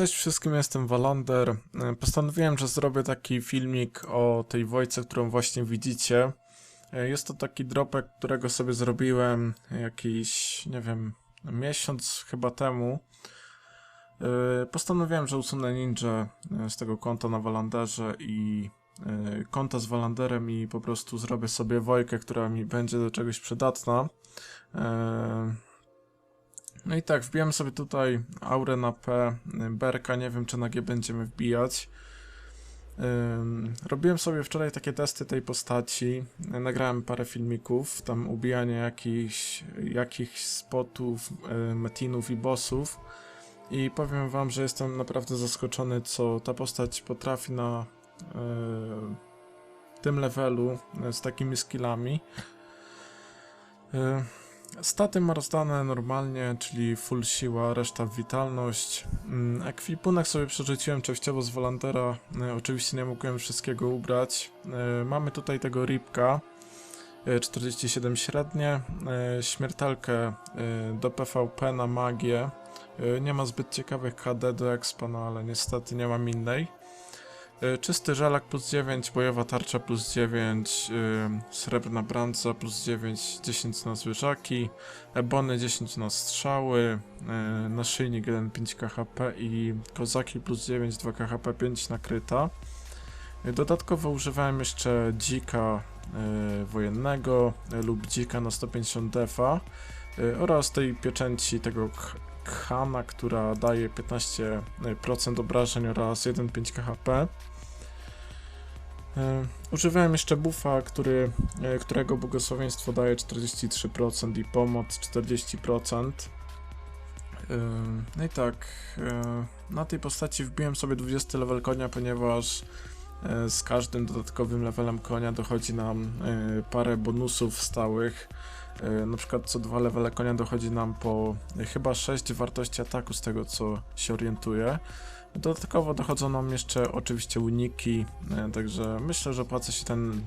Cześć wszystkim, jestem Walander. E, Postanowiłem, że zrobię taki filmik o tej wojce, którą właśnie widzicie. E, Jest to taki dropek, którego sobie zrobiłem jakiś, nie wiem, miesiąc chyba temu. E, Postanowiłem, że usunę ninja z tego konta na Walanderze i konta z Walanderem i po prostu zrobię sobie wojkę, która mi będzie do czegoś przydatna. No i tak, wbijam sobie tutaj aurę na P, berka, nie wiem czy na G będziemy wbijać. Robiłem sobie wczoraj takie testy tej postaci, nagrałem parę filmików, tam ubijanie jakichś, jakichś spotów, y, metinów i bossów i powiem wam, że jestem naprawdę zaskoczony co ta postać potrafi na y, tym levelu y, z takimi skillami. Staty ma rozdane normalnie, czyli full siła, reszta witalność. Mm, Ekwipunek sobie przerzuciłem częściowo z Volantera, e, oczywiście nie mogłem wszystkiego ubrać. E, Mamy tutaj tego Ripka, e, 47 średnie, e, śmiertelkę e, do PvP na magię. Nie ma zbyt ciekawych KD do expa, no ale niestety nie mam innej. E, Czysty żelak plus 9, bojowa tarcza plus 9, y, srebrna branca plus 9, 10 na zwierzaki, ebony 10 na strzały, y, naszyjnik 1 5 KHP i kozaki plus 9 2 KHP 5 na kryta. Y, Dodatkowo używałem jeszcze dzika wojennego lub dzika na 150 defa oraz tej pieczęci tego Khana, która daje 15% obrażeń oraz 1,5 KHP. E, Używałem jeszcze buffa, który, e, którego błogosławieństwo daje 43% i pomoc 40%. E, No i tak, na tej postaci wbiłem sobie 20 level konia, ponieważ z każdym dodatkowym levelem konia dochodzi nam parę bonusów stałych. Na przykład co dwa levele konia dochodzi nam po chyba 6 wartości ataku z tego co się orientuję. Dodatkowo dochodzą nam jeszcze oczywiście uniki, e, także myślę, że opłaca się ten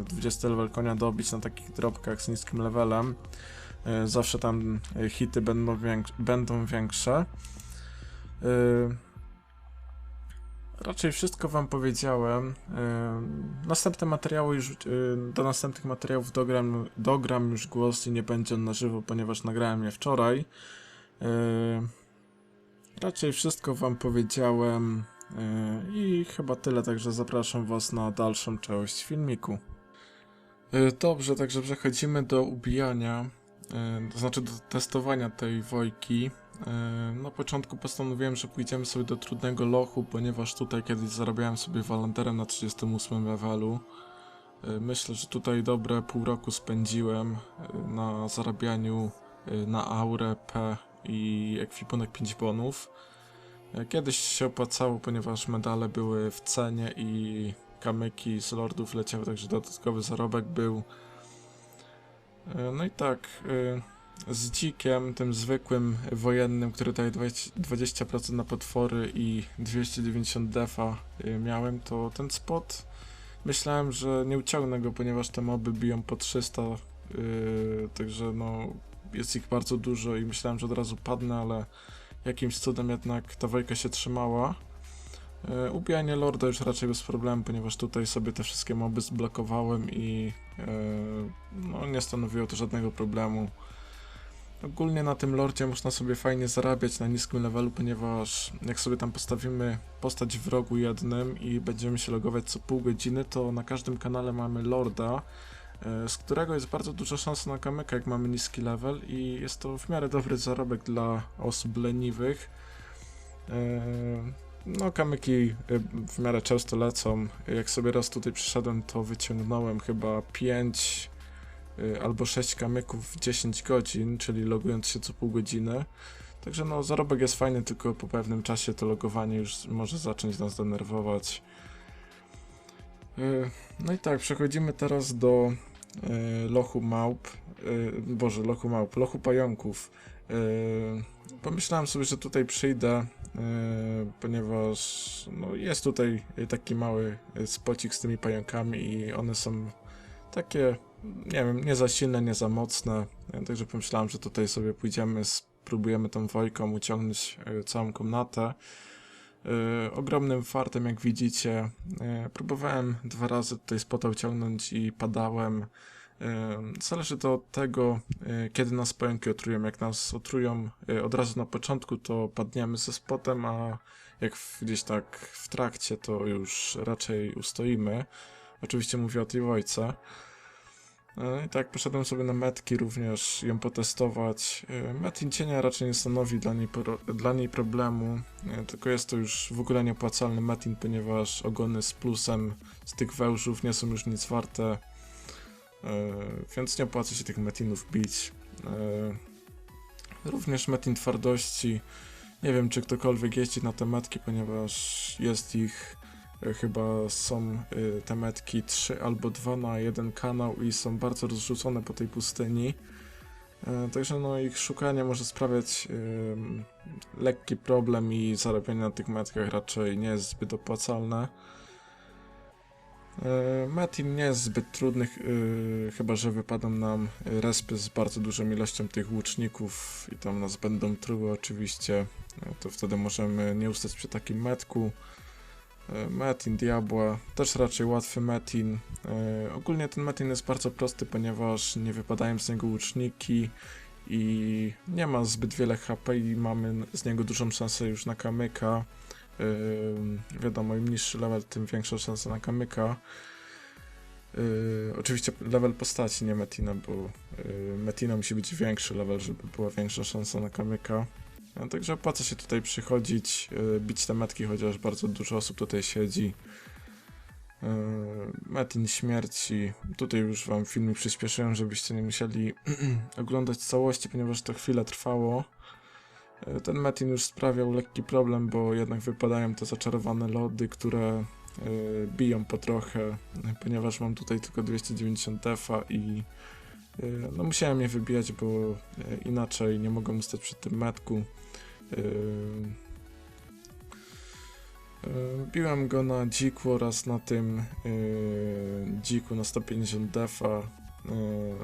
e, 20 level konia dobić na takich dropkach z niskim levelem. E, Zawsze tam e, hity będą, więk- będą większe. E, Raczej wszystko wam powiedziałem. E, Następne materiały już, e, do następnych materiałów dogram, dogram już głos i nie będzie on na żywo, ponieważ nagrałem je wczoraj. E, Raczej wszystko wam powiedziałem yy, i chyba tyle, także zapraszam was na dalszą część filmiku. Yy, Dobrze, także przechodzimy do ubijania, yy, to znaczy do testowania tej wojki. Na początku postanowiłem, że pójdziemy sobie do trudnego lochu, ponieważ tutaj kiedyś zarabiałem sobie walanterem na 38 levelu. Myślę, że tutaj dobre pół roku spędziłem na zarabianiu na aurę P i ekwipunek 5 bonów. E, Kiedyś się opłacało, ponieważ medale były w cenie i kamyki z lordów leciały, także dodatkowy zarobek był. E, No i tak, e, z dzikiem, tym zwykłym wojennym, który daje 20 20% na potwory i 290 defa miałem, to ten spot myślałem, że nie uciągnę go, ponieważ te moby biją po 300, e, także no jest ich bardzo dużo i myślałem, że od razu padnę, ale jakimś cudem jednak ta wojka się trzymała. E, ubijanie lorda już raczej bez problemu, ponieważ tutaj sobie te wszystkie moby zblokowałem i e, no, nie stanowiło to żadnego problemu. Ogólnie na tym lordzie można sobie fajnie zarabiać na niskim levelu, ponieważ jak sobie tam postawimy postać w rogu jednym i będziemy się logować co pół godziny, to na każdym kanale mamy lorda, z którego jest bardzo duża szansa na kamyka, jak mamy niski level i jest to w miarę dobry zarobek dla osób leniwych. E, No, kamyki e, w miarę często lecą. Jak sobie raz tutaj przyszedłem, to wyciągnąłem chyba 5 e, albo 6 kamyków w 10 godzin, czyli logując się co pół godziny. Także no, zarobek jest fajny, tylko po pewnym czasie to logowanie już może zacząć nas denerwować. E, No i tak, przechodzimy teraz do e, lochu małp. e, Boże, lochu małp, lochu pająków. Pomyślałem sobie, że tutaj przyjdę, ponieważ no, jest tutaj taki mały spocik z tymi pająkami i one są takie, nie wiem, nie za silne, nie za mocne. Także pomyślałem, że tutaj sobie pójdziemy, spróbujemy tą wojką uciągnąć całą komnatę. E, ogromnym fartem, jak widzicie. E, próbowałem dwa razy tutaj spota ciągnąć i padałem. E, Zależy to od tego, kiedy nas pająki otrują. Jak nas otrują od razu na początku, to padniemy ze spotem, a jak gdzieś tak w trakcie, to już raczej ustoimy. Oczywiście mówię o tej wojce. E, I tak poszedłem sobie na metki również ją potestować. E, Metin cienia raczej nie stanowi dla niej, dla niej problemu, e, tylko jest to już w ogóle nieopłacalny metin, ponieważ ogony z plusem z tych wężów nie są już nic warte, e, więc nie opłaca się tych metinów bić. Również metin twardości. Nie wiem, czy ktokolwiek jeździ na te metki, ponieważ jest ich Chyba są y, te metki 3 albo 2 na jeden kanał i są bardzo rozrzucone po tej pustyni. E, Także no ich szukanie może sprawiać lekki problem i zarabianie na tych metkach raczej nie jest zbyt opłacalne. E, Metin nie jest zbyt trudny, y, chyba że wypadą nam respy z bardzo dużą ilością tych łuczników i tam nas będą truły oczywiście, e, to wtedy możemy nie ustać przy takim metku. E, Metin Diabła, też raczej łatwy Metin. E, ogólnie ten Metin jest bardzo prosty, ponieważ nie wypadają z niego łuczniki i nie ma zbyt wiele HP i mamy z niego dużą szansę już na kamyka. E, wiadomo, im niższy level, tym większa szansa na kamyka. Oczywiście level postaci, nie Metina, bo e, Metina musi być większy level, żeby była większa szansa na kamyka. No, także opłaca się tutaj przychodzić, yy, bić te metki, chociaż bardzo dużo osób tutaj siedzi. Yy, Metin śmierci. Tutaj już wam filmik przyspieszyłem, żebyście nie musieli oglądać całości, ponieważ to chwilę trwało. Yy, Ten Metin już sprawiał lekki problem, bo jednak wypadają te zaczarowane lody, które biją po trochę, ponieważ mam tutaj tylko 290 defa i no musiałem je wybijać, bo inaczej nie mogłem ustać przy tym metku. Yy, yy, Biłem go na dziku oraz na tym yy, dziku na 150 defa.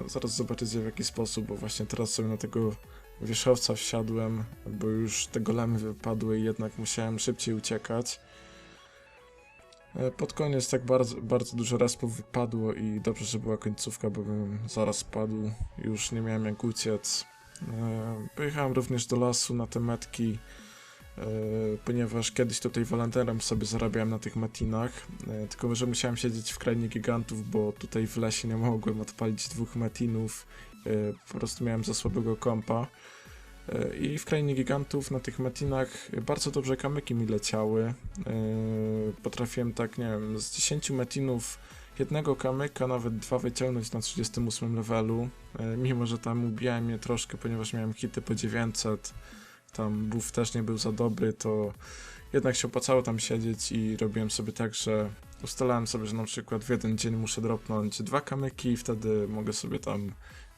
Zaraz zobaczycie w jaki sposób, bo właśnie teraz sobie na tego wierzchowca wsiadłem, bo już te golemy wypadły i jednak musiałem szybciej uciekać. Pod koniec tak bardzo, bardzo dużo respów wypadło i dobrze, że była końcówka, bo bym zaraz padł. Już nie miałem jak uciec. E, Pojechałem również do lasu na te metki, e, ponieważ kiedyś tutaj wolanterem sobie zarabiałem na tych metinach, e, tylko że musiałem siedzieć w krainie gigantów, bo tutaj w lesie nie mogłem odpalić dwóch metinów, po prostu miałem za słabego kompa. I w krainie gigantów na tych metinach bardzo dobrze kamyki mi leciały. Potrafiłem tak, nie wiem, z 10 metinów jednego kamyka, nawet dwa wyciągnąć na 38 levelu. E, Mimo, że tam ubijałem je troszkę, ponieważ miałem hity po 900, tam buff też nie był za dobry, to jednak się opłacało tam siedzieć i robiłem sobie tak, że ustalałem sobie, że na przykład w jeden dzień muszę dropnąć dwa kamyki i wtedy mogę sobie tam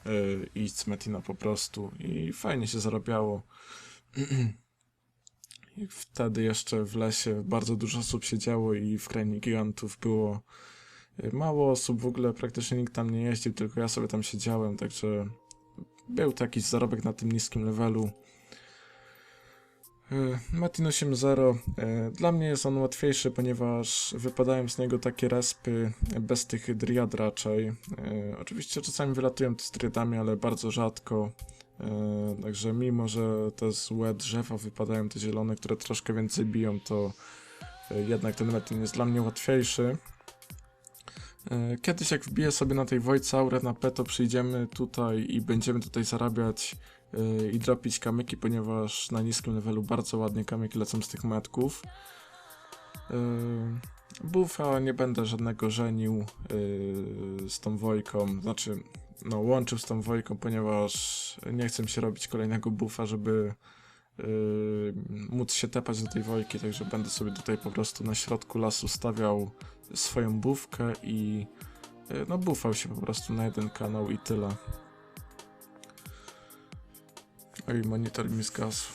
y, iść z Metina po prostu i fajnie się zarabiało. I wtedy jeszcze w lesie bardzo dużo osób siedziało i w krainie gigantów było mało osób, w ogóle praktycznie nikt tam nie jeździł, tylko ja sobie tam siedziałem, także był to jakiś zarobek na tym niskim levelu. Y, Metin 8.0 y, Dla mnie jest on łatwiejszy, ponieważ wypadają z niego takie respy bez tych driad raczej. Y, Oczywiście czasami wylatują z driadami, ale bardzo rzadko. Y, Także mimo, że te złe drzewa wypadają te zielone, które troszkę więcej biją, to y, jednak ten Metin jest dla mnie łatwiejszy. Y, Kiedyś jak wbiję sobie na tej Wojce Aurę na P, to przyjdziemy tutaj i będziemy tutaj zarabiać y, i dropić kamyki, ponieważ na niskim levelu bardzo ładnie kamyki lecą z tych metków. Y, Buffa nie będę żadnego żenił z tą Wojką, znaczy no łączył z tą Wojką, ponieważ nie chcę się robić kolejnego buffa, żeby móc się tepać do tej Wojki, także będę sobie tutaj po prostu na środku lasu stawiał swoją bufkę i y, no buffał się po prostu na jeden kanał i tyle. Oj, monitor mi zgasł.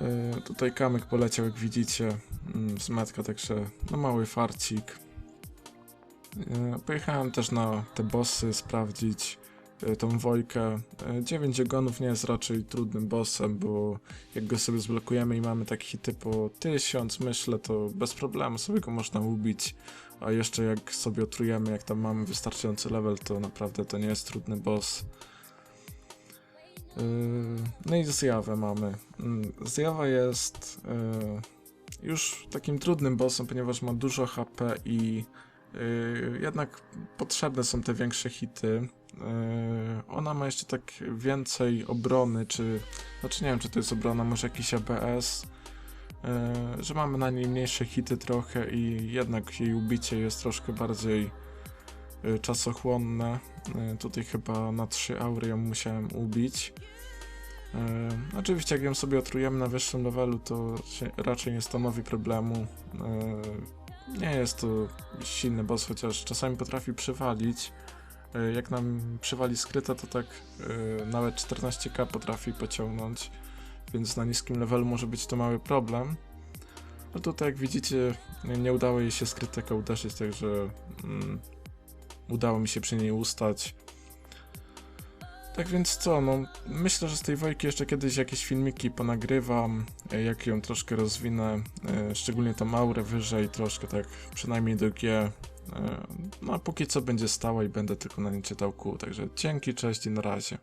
Yy, tutaj kamyk poleciał, jak widzicie, mm, z metka, także no mały farcik. Yy, pojechałem też na te bossy sprawdzić. Y, tą Wojkę. 9 ogonów nie jest raczej trudnym bossem, bo jak go sobie zblokujemy i mamy takie hity po 1000, myślę, to bez problemu sobie go można ubić. A jeszcze jak sobie otrujemy, jak tam mamy wystarczający level, to naprawdę to nie jest trudny boss. Yy, No i zjawę mamy. Mm, Zjawa jest już takim trudnym bossem, ponieważ ma dużo HP i jednak potrzebne są te większe hity. Yy, Ona ma jeszcze tak więcej obrony, czy znaczy nie wiem, czy to jest obrona, może jakiś ABS, yy, że mamy na niej mniejsze hity trochę i jednak jej ubicie jest troszkę bardziej czasochłonne. Tutaj chyba na 3 aury ją musiałem ubić. Oczywiście, jak ją sobie otrujemy na wyższym levelu, to raczej nie stanowi problemu. Nie jest to silny boss, chociaż czasami potrafi przywalić. Yy, jak nam przywali skryta, to tak yy, nawet 14k potrafi pociągnąć, więc na niskim levelu może być to mały problem. No tutaj, jak widzicie, nie, nie udało jej się skryteka uderzyć, także mm, udało mi się przy niej ustać. Tak więc co, no myślę, że z tej Wojki jeszcze kiedyś jakieś filmiki ponagrywam, e, jak ją troszkę rozwinę, e, szczególnie tą aurę wyżej, troszkę tak przynajmniej do G. e, No a póki co będzie stała i będę tylko na nie czytał kół, także dzięki, cześć i na razie.